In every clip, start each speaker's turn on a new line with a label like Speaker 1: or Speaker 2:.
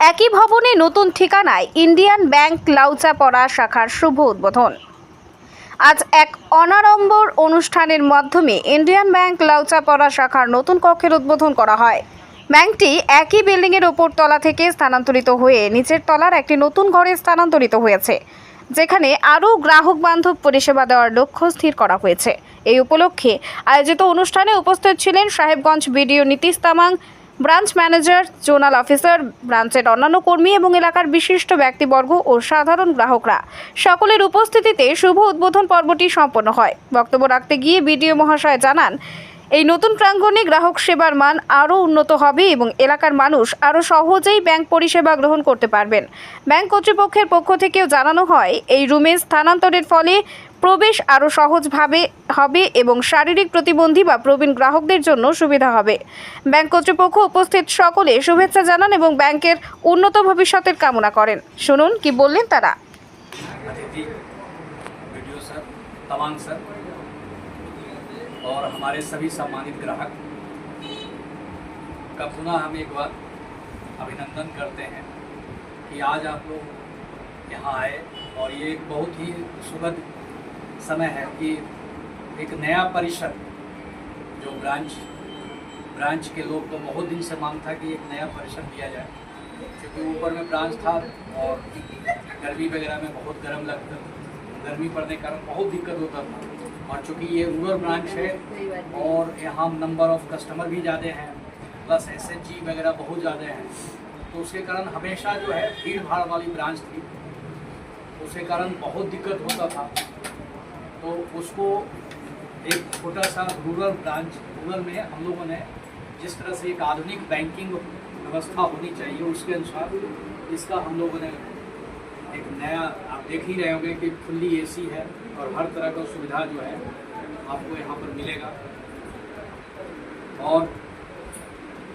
Speaker 1: একই ভবনে নতুন ঠিকানায় ইন্ডিয়ান ব্যাংক লাউচাপড়া শাখার শুভ উদ্বোধন। আজ এক অনাড়ম্বর অনুষ্ঠানের মাধ্যমে ইন্ডিয়ান ব্যাংক লাউচাপড়া শাখার নতুন কক্ষের উদ্বোধন করা হয়। ব্যাংকটি একই বিল্ডিংয়ের ওপর তলা থেকে স্থানান্তরিত হয়ে নিচের তলার একটি নতুন ঘরে স্থানান্তরিত হয়েছে, যেখানে আরও গ্রাহক বান্ধব পরিষেবা দেওয়ার লক্ষ্য স্থির করা হয়েছে। এই উপলক্ষে আয়োজিত অনুষ্ঠানে উপস্থিত ছিলেন Sahebganj BDO Nitish Tamang branch manager, zonal officer, ব্রাঞ্চের অন্যান্য কর্মী এবং এলাকার বিশিষ্ট ব্যক্তিবর্গ ও সাধারণ গ্রাহকরা। সকলের উপস্থিতিতে শুভ উদ্বোধন পর্বটি সম্পন্ন হয়। বক্তব্য রাখতে গিয়ে বিডিও মহাশয় জানান এই নতুন প্রাঙ্গণে গ্রাহক সেবার মান আরও উন্নত হবে এবং এলাকার মানুষ আরও সহজেই ব্যাংক পরিষেবা গ্রহণ করতে পারবেন। ব্যাংক কর্তৃপক্ষের পক্ষ থেকেও জানানো হয়, এই রুমে স্থানান্তরের ফলে প্রবেশ আরও সহজভাবে হবে এবং শারীরিক প্রতিবন্ধী বা প্রবীণ গ্রাহকদের জন্য সুবিধা হবে। ব্যাংক কর্তৃপক্ষ উপস্থিত সকলে শুভেচ্ছা জানান এবং ব্যাংকের উন্নত ভবিষ্যতের কামনা করেন। শুনুন কি বললেন তারা।
Speaker 2: और हमारे सभी सम्मानित ग्राहक। का पुनः हम एक बार? अभिनंदन करते हैं कि आज आप लोग यहाँ आए और ये एक बहुत ही सुखद समय है कि एक नया परिसर, जो ब्रांच ब्रांच के लोग को बहुत दिन से मांग था कि एक नया परिसर दिया जाए। क्योंकि ऊपर में ब्रांच था और गर्मी वगैरह में बहुत गर्म लगता गर्मी पड़ने के कारण बहुत दिक्कत होता था। और चूँकि ये रूरल ब्रांच है और यहाँ नंबर ऑफ़ कस्टमर भी ज़्यादा हैं प्लस एसएचजी वगैरह बहुत ज़्यादा हैं तो उसके कारण हमेशा जो है भीड़ भाड़ वाली ब्रांच थी। उसके कारण बहुत दिक्कत होता था। तो उसको एक छोटा सा रूरल ब्रांच, रूरल में हम लोगों ने जिस तरह से एक आधुनिक बैंकिंग व्यवस्था होनी चाहिए उसके अनुसार इसका हम लोगों ने एक नया देख ही रहे होंगे कि फुल्ली एसी है और हर तरह का सुविधा जो है आपको यहाँ पर मिलेगा। और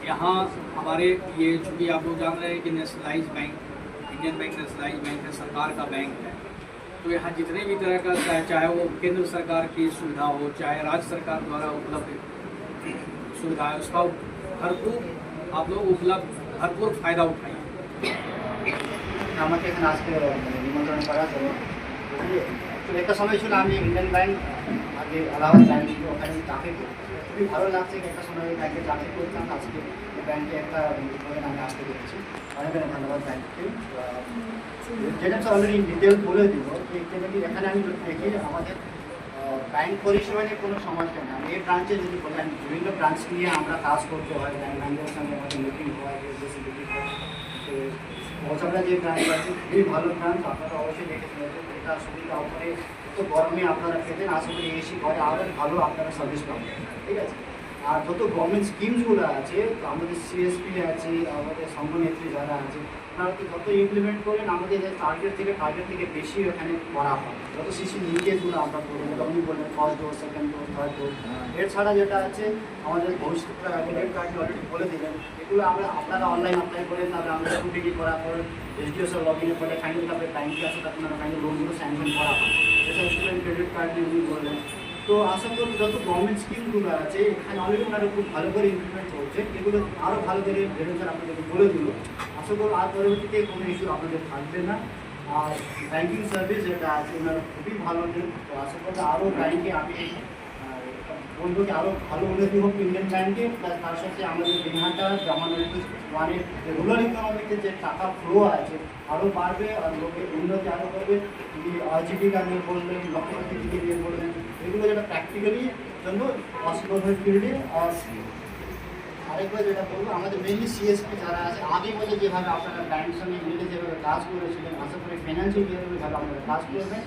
Speaker 2: यहाँ हमारे ये चूँकि आप लोग जान रहे हैं कि nationalise bank, Indian bank nationalise bank है, सरकार का बैंक है। तो यहाँ जितने भी तरह का चाहे चाहे वो केंद्र सरकार की सुविधा हो, चाहे राज्य सरकार द्वारा उपलब्ध सुविधा है, उसका भरपूर आप लोग उपलब्ध, भरपूर फ़ायदा उठाइए।
Speaker 3: नमक के তো একটা সময় ছিল আমি ইন্ডিয়ান ব্যাংক আগে আলাহাবাদ ব্যাংক ছিল, ওখানে চাকরি করতাম। খুবই ভালো লাগছে একটা সময় ব্যাংকে চাকরি করতাম। আজকে ব্যাংকে একটা উদ্বোধন আমি আসতে পেরেছি। অনেক অনেক ধন্যবাদ ব্যাংককে যেটা অলরেডি ডিটেল বলে দিব এখানে আমি দেখি, আমাদের ব্যাংক পরিষেবা নিয়ে কোনো সমস্যা নেই। এই ব্রাঞ্চে যদি বলি, আমি বিভিন্ন ব্রাঞ্চ নিয়ে আমরা কাজ করতে হয় ব্যাংক ব্যাংকের সঙ্গে আমাদের মিটিং হয় মৌচাপড়া যে ব্রাঞ্চ আছে, খুবই ভালো ব্রাঞ্চ আপনারা অবশ্যই দেখেছেন এটা সুবিধা উপরে তো গরমে আপনারা পেতেন আশা করি এসি ঘরে আরও ভালো আপনারা সার্ভিস পাবেন। ঠিক আছে? আর যত গভর্নমেন্ট স্কিমসগুলো আছে আমাদের সিএসপি আছে, আমাদের সংঘনেত্রী যারা আছে আপনারা তো যত ইমপ্লিমেন্ট করেন আমাদের টার্গেট থেকে টার্গেট থেকে বেশি এখানে করা হয়। যত শিশু লিঙ্কেজগুলো আমরা করব আপনি বললেন first dose second dose third dose এছাড়া যেটা আছে, আমাদের ভবিষ্যৎ ক্রেডিট কার্ড অলরেডি বলে দিলেন, এগুলো আমরা আপনারা অনলাইন অ্যাপ্লাই করেন তাহলে আমরা স্কুটি করার পর এসডিও স্যার লগ ইনে করে ফাইনাল তারপরে টাইমটি আছে, তখন আমরা ফাইনাল লোনগুলো স্যাংশন করা হয়। এছাড়া স্টুডেন্ট ক্রেডিট কার্ড নিয়ে উনি বললেন তো আশা করি যত গভর্নমেন্ট স্কিমগুলো আছে, এখানে ওনারা খুব ভালো করে ইমপ্লিমেন্ট করছে। এগুলো আরও ভালো করে বেরোচার আপনাদেরকে বলে দিল। আশা করি আর পরবর্তীতে কোনো ইস্যু আপনাদের থাকবে না। আর ব্যাঙ্কিং সার্ভিস যেটা আছে, ওনারা খুবই ভালো তো আশা করি আরও ব্যাঙ্কে আমি বলব আরও ভালো উন্নতি হোক ইন্ডিয়ান ব্যাংকে প্লাস তার সাথে আমাদের দিনহাটা জামান মানে রুরাল ইকোনমিতে যে টাকা ফ্লো আছে আরও বাড়বে আর লোকের উন্নতি আরও করবে। যদি জীবিকা নিয়ে বলবেন লক্ষ্যপতি নিয়ে বলবেন এগুলো যেটা প্র্যাকটিক্যালি জন্য পসিবল হয়ে ফিরবে। আর আরেকবার যেটা বলব, আমাদের মেনলি সিএসপি যারা আছে, আগে বলে যেভাবে আপনারা ব্যাংকের সঙ্গে মিলে যেভাবে কাজ করেছিলেন, আশা করি ফিনান্সিয়াল যেভাবে আপনারা কাজ করবেন।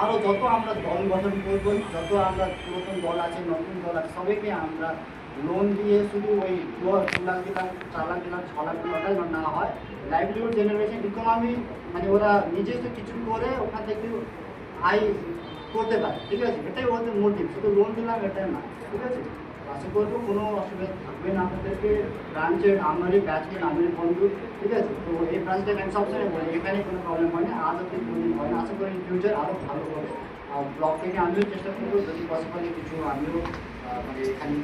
Speaker 3: আরও যত আমরা দল গঠন করব, যত আমরা পুরাতন দল আছে, নতুন দল আছে, সবাইকে আমরা লোন দিয়ে শুধু ওই দু লাখ দিলাম চার লাখ দিলাম ছ লাখ দিলাম যেন না হয়। লাইভলিহুড জেনারেশন ইকোনমি মানে ওরা নিজস্ব কিছু করে ওখান থেকে আয় করতে পারে, ঠিক আছে? এটাই ওদের মোটিভ শুধু লোন দিলাম, এটাই না, ঠিক আছে? আশা করব কোনো অসুবিধা থাকবে না। আপনাদেরকে ব্রাঞ্চের আমারই ব্যাচমেন্ট আমারই বন্ধু, ঠিক আছে? তো এই ব্রাঞ্চটা আমি সবসময় বলি, এখানে কোনো প্রবলেম হয় না আজ অব্দি হয় না। আশা করি ফিউচার আরও ভালো হবে। আর থেকে আমিও চেষ্টা করব, যদি পসিবল কিছু আমিও মানে এখানে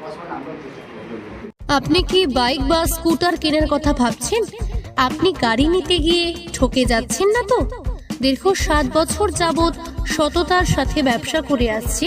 Speaker 3: পসিবল আমরাও চেষ্টা করব।
Speaker 4: আপনি কি বাইক বা স্কুটার কেনার কথা ভাবছেন? আপনি গাড়ি নিতে গিয়ে ঠকে যাচ্ছেন না তো? দীর্ঘ সাত বছর যাবৎ সততার সাথে ব্যবসা করে আসছে